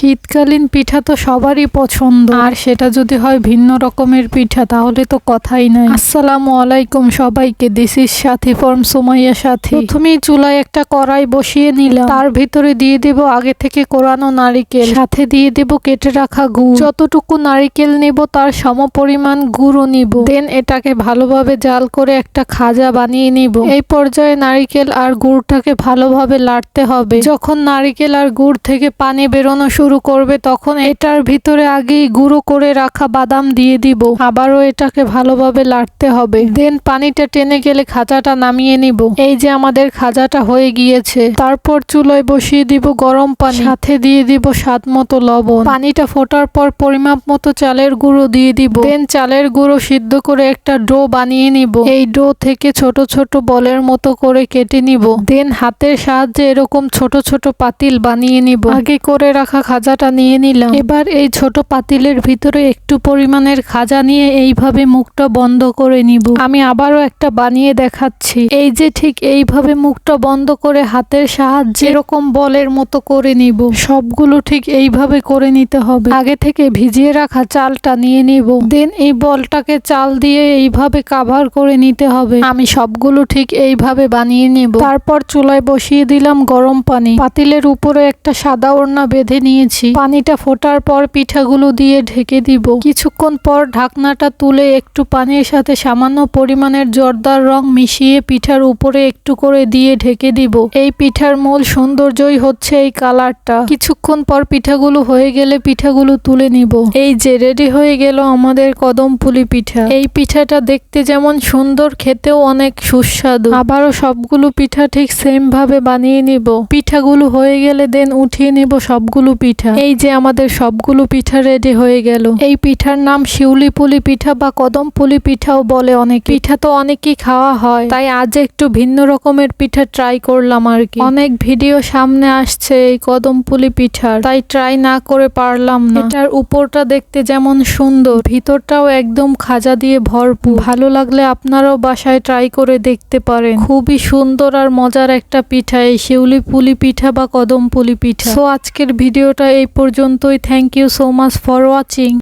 শীতকালীন পিঠা তো সবারই পছন্দ। আর সেটা যদি হয় ভিন্ন রকমের পিঠা, তাহলে তো কথাই নাই। আসসালামু আলাইকুম সবাইকে this is Sathi from Sumaiya Sathi. প্রথমেই চুলায় একটা কড়াই বসিয়ে নিলাম। তার ভিতরে দিয়ে দেব আগে থেকে কোরানো নারিকেল। সাথে দিয়ে দেব কেটে রাখা গুড়। যতটুকু নারিকেল নেব, তার সমপরিমাণ গুড়ও নিব। দেন এটাকে ভালোভাবে জাল করে একটা খাজা বানিয়ে নিব। এই পর্যায়ে নারিকেল আর গুড়টাকে ভালোভাবে লাড়তে হবে। যখন নারিকেল আর গুড় থেকে পানি বেরোনো শুরু করবে, তখন এটার ভিতরে আগেই গুঁড়ো করে রাখা বাদাম দিয়ে দিব। আবারও এটাকে ভালোভাবে লাড়তে হবে। দেন পানিটা টেনে গেলে খাজাটা নামিয়ে নিব। এই যে আমাদের খাজাটা হয়ে গিয়েছে। তারপর চুলোয় বসিয়ে দিব গরম পানি। সাথে দিয়ে দিব স্বাদ মতো লবণ। পানিটা ফোটার পর পরিমাপ মতো চালের গুঁড়ো দিয়ে দিব। দেন চালের গুঁড়ো সিদ্ধ করে একটা ডো বানিয়ে নিব। এই ডো থেকে ছোট ছোট বলের মতো করে কেটে নিব। দেন হাতের সাহায্যে এরকম ছোট ছোট পাতিল বানিয়ে নিব। আগে করে রাখা খাজাটা নিয়ে নিলাম এবার এই ছোট পাতিলের ভিতরে একটু পরিমাণের খাজা নিয়ে এইভাবে মুখটা বন্ধ করে নিব। আমি আবারও একটা বানিয়ে দেখাচ্ছি। এই যে ঠিক এইভাবে মুখটা বন্ধ করে হাতের সাহায্যে এরকম বলের মতো করে নিব। সবগুলো ঠিক এইভাবে করে নিতে হবে। আগে থেকে ভিজিয়ে রাখা চালটা নিয়ে নিব। দেন এই বলটাকে চাল দিয়ে এইভাবে কাভার করে নিতে হবে। আমি সবগুলো ঠিক এইভাবে বানিয়ে নিব। তারপর চুলায় বসিয়ে দিলাম গরম পানি। পাতিলের উপরে একটা সাদা ওড়না বেঁধে নিয়েছি পানিটা ফোটার পর পিঠাগুলো দিয়ে ঢেকে দিব। কিছুক্ষণ পর ঢাকনাটা তুলে একটু পানির সাথে সামান্য পরিমাণের জর্দার রং মিশিয়ে পিঠার উপরে একটু করে দিয়ে ঢেকে দিব। এই পিঠার মূল সৌন্দর্যই হচ্ছে এই কালারটা। কিছুক্ষণ পর পিঠাগুলো হয়ে গেলে পিঠাগুলো তুলে নিব। এই যে রেডি হয়ে গেল আমাদের কদম পুলি পিঠা। এই পিঠাটা দেখতে যেমন সুন্দর, খেতেও অনেক সুস্বাদু। আবারও সবগুলো পিঠা ঠিক সেম ভাবে বানিয়ে নিব। পিঠাগুলো হয়ে গেলে দেন উঠিয়ে নিব সবগুলো পিঠা। এই যে আমাদের সবগুলো পিঠা রেডি হয়ে গেল। এই পিঠার নাম শিউলি পুলি পিঠা বা কদম পুলি পিঠাও বলে অনেক। পিঠা তো অনেকই খাওয়া হয়। তাই আজ একটু ভিন্ন রকমের পিঠা ট্রাই করলাম আর কি। অনেক ভিডিও সামনে আসছে এই কদম পুলি পিঠার। তাই ট্রাই না করে পারলাম না। এটার উপরটা দেখতে যেমন সুন্দর, ভিতরটাও একদম খাজা দিয়ে ভরপুর। ভালো লাগলে আপনারাও বাসায় ট্রাই করে দেখতে পারেন। খুবই সুন্দর আর মজার একটা পিঠা এই শিউলি পুলি পিঠা বা কদম পুলি পিঠা। সো আজকের ভিডিওটা এই পর্যন্তই। Thank you so much for watching